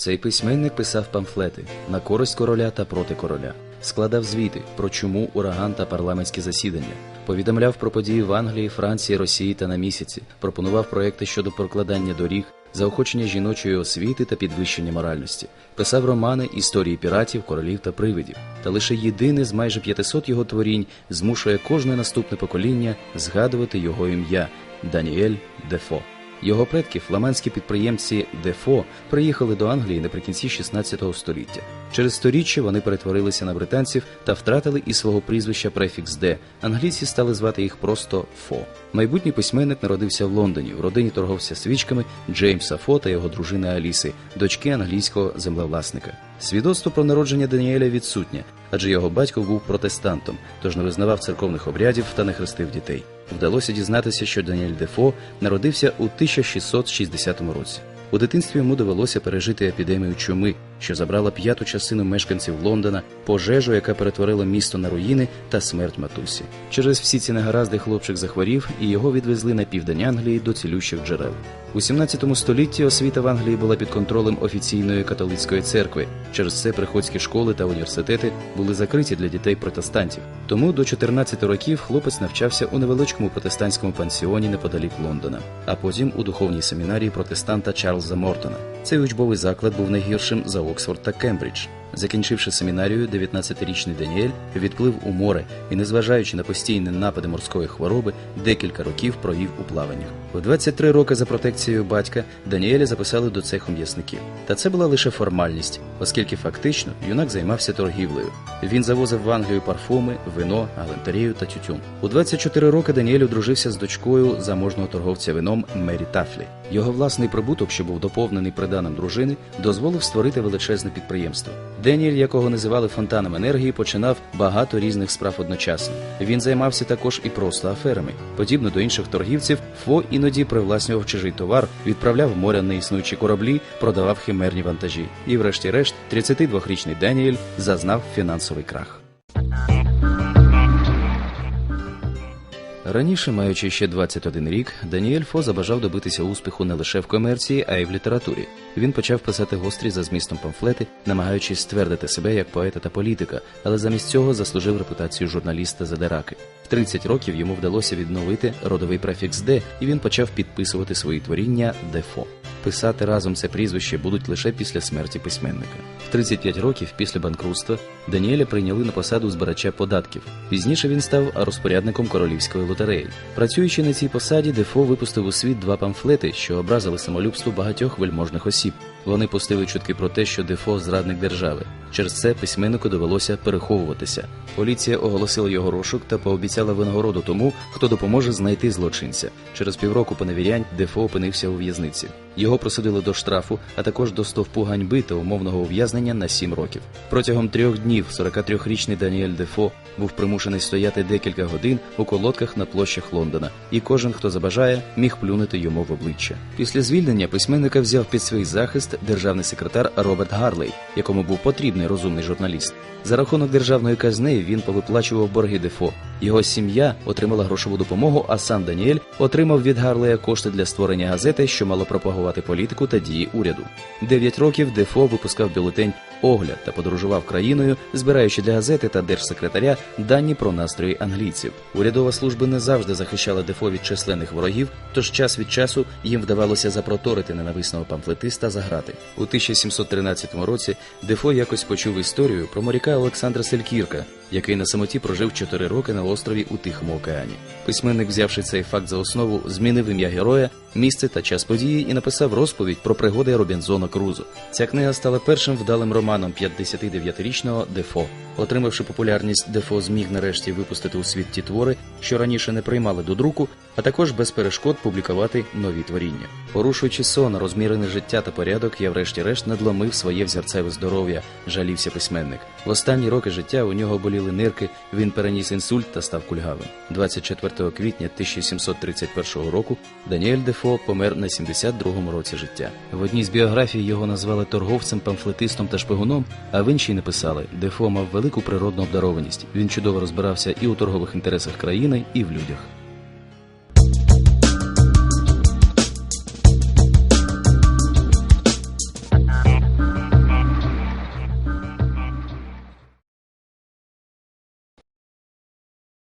Цей письменник писав памфлети на користь короля та проти короля, складав звіти про чуму, ураган та парламентські засідання, повідомляв про події в Англії, Франції, Росії та на місяці, пропонував проекти щодо прокладання доріг, заохочення жіночої освіти та підвищення моральності, писав романи, історії піратів, королів та привидів. Та лише єдине з майже 500 його творінь змушує кожне наступне покоління згадувати його ім'я Даніель Дефо. Його предки, фламандські підприємці Дефо, приїхали до Англії наприкінці 16 століття. Через сторіччя вони перетворилися на британців та втратили із свого прізвища префікс Д. Англійці стали звати їх просто Фо. Майбутній письменник народився в Лондоні в родині торговця свічками Джеймса Фо та його дружини Аліси, дочки англійського землевласника. Свідоцтво про народження Даніеля відсутнє, адже його батько був протестантом, тож не визнавав церковних обрядів та не хрестив дітей. Вдалося дізнатися, що Даніель Дефо народився у 1660 році. У дитинстві йому довелося пережити епідемію чуми, що забрала п'яту частину мешканців Лондона, пожежу, яка перетворила місто на руїни та смерть матусі. Через всі ці негаразди хлопчик захворів, і його відвезли на південь Англії до цілющих джерел. У 17 столітті освіта в Англії була під контролем офіційної католицької церкви. Через це приходські школи та університети були закриті для дітей протестантів. Тому до 14 років хлопець навчався у невеличкому протестантському пансіоні неподалік Лондона, а потім у духовній семінарії протестанта Чарльза Мортона. Цей учбовий заклад був найгіршим за Оксфорд та Кембридж. Закінчивши семінарію, 19-річний Даніель відплив у море і, незважаючи на постійні напади морської хвороби, декілька років провів у плаваннях. У 23 роки за протекцією батька Даніеля записали до цеху м'ясників. Та це була лише формальність, оскільки фактично юнак займався торгівлею. Він завозив в Англію парфуми, вино, галантерію та тютюн. У 24 роки Даніель одружився з дочкою заможного торговця вином Мері Тафлі. Його власний прибуток, що був доповнений приданим дружини, дозволив створити величезне підприємство. Деніель, якого називали фонтаном енергії, починав багато різних справ одночасно. Він займався також і просто аферами. Подібно до інших торгівців, Фо іноді привласнював чужий товар, відправляв моря неіснуючі кораблі, продавав химерні вантажі. І, врешті-решт, 32-річний Деніель зазнав фінансовий крах. Раніше, маючи ще 21 рік, Даніель Фо забажав добитися успіху не лише в комерції, а й в літературі. Він почав писати гострі за змістом памфлети, намагаючись ствердити себе як поета та політика, але замість цього заслужив репутацію журналіста задираки. В 30 років йому вдалося відновити родовий префікс Д, і він почав підписувати свої творіння Дефо. Писати разом це прізвище будуть лише після смерті письменника. В 35 років після банкрутства Даніеля прийняли на посаду збирача податків. Пізніше він став розпорядником королівської лотереї. Працюючи на цій посаді, Дефо випустив у світ два памфлети, що образили самолюбство багатьох вельможних осіб. Вони пустили чутки про те, що Дефо зрадник держави. Через це письменнику довелося переховуватися. Поліція оголосила його розшук та пообіцяла винагороду тому, хто допоможе знайти злочинця. Через півроку поневірянь Дефо опинився у в'язниці. Його просудили до штрафу, а також до стовпу ганьби та умовного ув'язнення на 7 років. Протягом трьох днів 43-річний Даніель Дефо був примушений стояти декілька годин у колодках на площах Лондона, і кожен, хто забажає, міг плюнути йому в обличчя. Після звільнення письменника взяв під свій захист державний секретар Роберт Гарлей, якому був потрібний розумний журналіст. За рахунок державної казни він повиплачував борги Дефо. Його сім'я отримала грошову допомогу, а сам Даніель отримав від Гарлея кошти для створення газети, що мало пропагувати політику та дії уряду. Дев'ять років Дефо випускав бюлетень огляд та подорожував країною, збираючи для газети та держсекретаря дані про настрої англійців. Урядова служба не завжди захищала Дефо від численних ворогів, тож час від часу їм вдавалося запроторити ненависного памфлетиста за грати. У 1713 році Дефо якось почув історію про моряка Олександра Селькірка, який на самоті прожив 4 роки на острові у Тихому океані. Письменник, взявши цей факт за основу, змінив ім'я героя, місце та час події і написав розповідь про пригоди Робінзона Крузо. Ця книга стала першим вдалим романом 59-річного Дефо. Отримавши популярність, Дефо зміг нарешті випустити у світ ті твори, що раніше не приймали до друку, а також без перешкод публікувати нові творіння. Порушуючи сон, розмірене життя та порядок, я врешті-решт надломив своє взірцеве здоров'я, жалівся письменник. В останні роки життя у нього боліли нирки, він переніс інсульт та став кульгавим. 24 квітня 1731 року Даніель Дефо помер на 72-му році життя. В одній з біографій його назвали торговцем, памфлетистом та шпигуном, а в іншій написали, Дефо мав велику природну обдарованість. Він чудово розбирався і у торгових інтересах країни, і в людях.